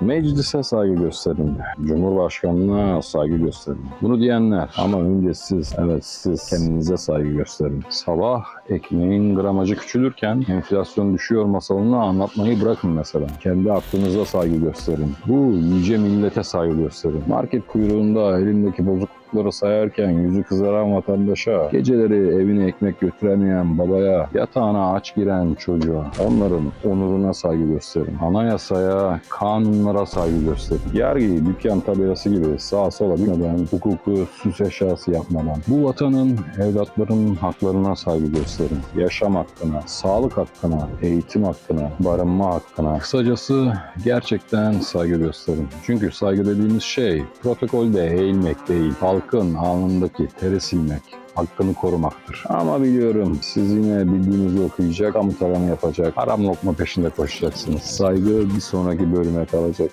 Meclise saygı gösterin. Cumhurbaşkanına saygı gösterin. Bunu diyenler ama önce siz, evet siz kendinize saygı gösterin. Sabah ekmeğin gramajı küçülürken enflasyon düşüyor masalını anlatmayı bırakın mesela. Kendi aklınıza saygı gösterin. Bu yüce millete saygı gösterin. Market kuyruğunda elindeki bozuklukları sayarken yüzü kızaran vatandaşa, geceleri evine ekmek götüremeyen babaya, yatağına aç giren çocuğa, onların onuruna saygı gösterin. Anayasaya, kanunlara saygı gösterin. Yargıyı dükkan tabelası gibi sağa sola binmeden, hukuku süs eşyası yapmadan, bu vatanın, evlatların haklarına saygı gösterin. Yaşam hakkına, sağlık hakkına, eğitim hakkına, barınma hakkına. Kısacası gerçekten saygı gösterin. Çünkü saygı dediğimiz şey protokolde eğilmek değil, halkın alnındaki teri silmek, hakkını korumaktır. Ama biliyorum siz yine bildiğinizi okuyacak, kamu talanı yapacak, haram lokma peşinde koşacaksınız. Saygı bir sonraki bölüme kalacak.